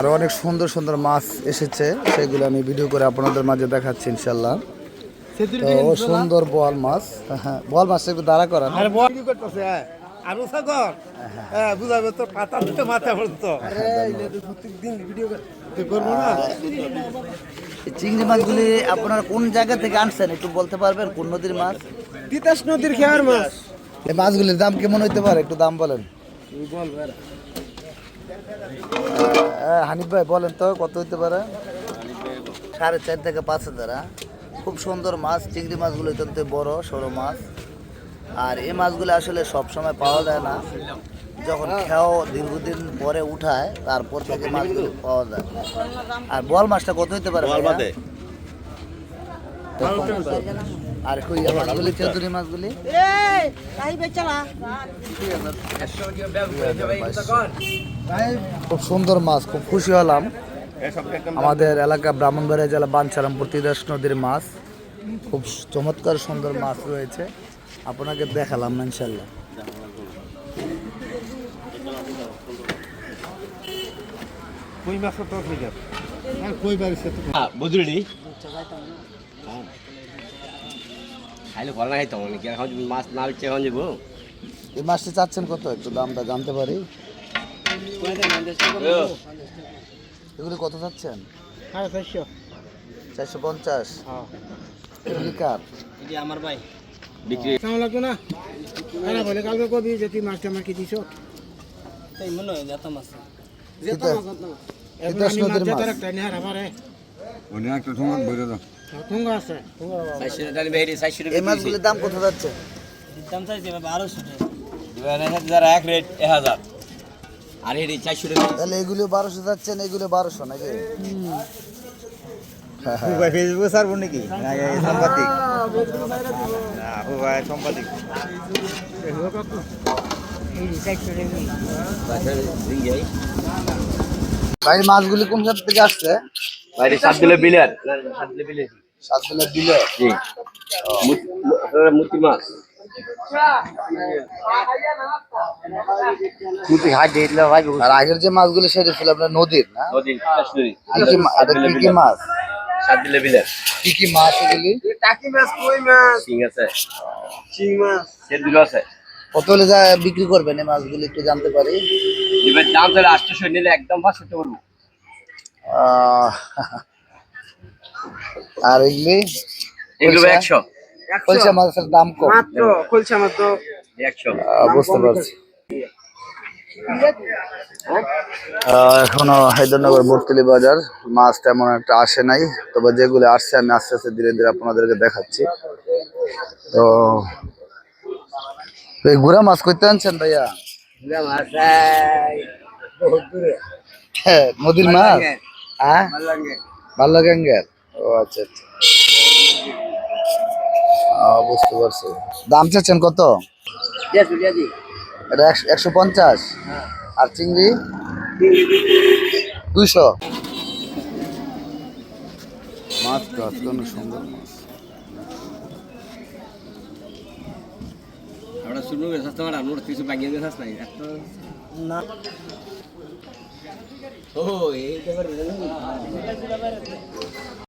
আরও অনেক সুন্দর সুন্দর মাছ এসেছে সেগুলো আমি ভিডিও করে আপনাদের মাঝে দেখাচ্ছি ইনশাল্লাহ ও সুন্দর বল মাছ। হ্যাঁ বোয়াল মাছটা একটু দাঁড়া বল আরও সাগর হ্যাঁ। বুঝাবে তো পাতা দিতে মাথা পড়ত প্রত্যেকদিন ভিডিও করব না? এই চিংড়ি মাছগুলি আপনারা কোন জায়গা থেকে আনছেন? একটু বলতে পারবেন কোন নদীর মাছ? তিতাস নদীর খেয়ার মাছ। এই মাছগুলির দাম কেমন হইতে পারে? একটু দাম বলেন। আহ, হানিফ ভাই বলেন তো কত হইতে পারে? সাড়ে চার থেকে পাঁচ হাজার হ্যাঁ? খুব সুন্দর মাছ চিংড়ি মাছগুলো অত্যন্ত বড় সরো মাছ। আর এই মাছগুলো আসলে সব সময় পাওয়া যায় না। যখন খেয়াও দীর্ঘদিন পরে উঠায় তারপর থেকে মাছগুলো পাওয়া যায়। আর বল মাছটা কত হইতে পারে? খুব সুন্দর মাছ খুব খুশি হলাম আমাদের এলাকা ব্রাহ্মণবাড়িয়া জেলা বাঞ্ছারামপুর তিদাস নদীর মাছ খুব চমৎকার সুন্দর মাছ রয়েছে আপনাকে দেখালাম ইনশাল্লাহ বুঝলি খাইলে ভালো নাই তো অনেক এখন মাছ না বিচ্ছে এখন যাব? এই মাছটি চাচ্ছেন কত একটু দামটা জানতে পারি? এগুলি কত চাচ্ছেন? চারশো। চারশো পঞ্চাশ। এগুলি কার? বিক্রি কেমন লাগতো না? বলে কালকে কবি যে তুই মাছটা আমাকে দিছ। তিতাস তিতাস নদীর মাছ একটা নেহার আমারে অনেক একটা সময় বলে দাও। ঠুঙ্গ আছে। চারশো দাম কত যাচ্ছে? যারা এক রেট এক হাজার। আর এটি চারশো টাকা। তাহলে এগুলো বারোশো যাচ্ছেন এগুলো বারোশো নাকি। ফেসবুক সার্ভ নাকি? সাংবাদিক। সাংবাদিক। ভাই। মাছগুলি কোন জাত থেকে আসছে? বাইরে সাত দিলে বিলিয়ার সাত দিলে দিলে জি। মূর্তি মাছ। আর আগের যে মাছগুলি সেটা ছিল আপনার নদীর না? কি কি মাছ? সাত দিলে বিলিয়ার কি কি মাছ এগুলি? টাকি মাছ কই মাছ? সিং আছে। চিং মাছ। সেগুলো আছে। কত হলে যা বিক্রি করবেন এই মাছগুলি একটু জানতে পারি? এবার দাম তাহলে আটশোশো নিলে একদম পাঁচশো করব আহ, আর এগুলি এগুলো কলসা? একশো। কলসা মাছের দাম কম। মাত্র কলসা মাত্র একশো। আহ, বুঝতে পারছি। আহ, এখনও হায়দরনগর বর্তলি বাজার। মাছ তেমন একটা আসে নাই। তবে যেগুলো আসছে আমি আস্তে আস্তে ধীরে ধীরে আপনাদেরকে দেখাচ্ছি। তো এই গুড়া মাছ করতে আনছেন ভাইয়া? হ্যাঁ নদীর মাছ? হ্যাঁ? ভালো গ্যাঙ্গের ও আচ্ছা আচ্ছা। বুঝতে পারছি। দাম চাচ্ছেন কত? এটা একশো- একশো পঞ্চাশ। আর চিংড়ি? দুইশো। মাছ তো আজকে অনেক সুন্দর মাছ। আমরা মারা নোট কিছু বাগিয়ে দিয়ে সস্তা না। ও এই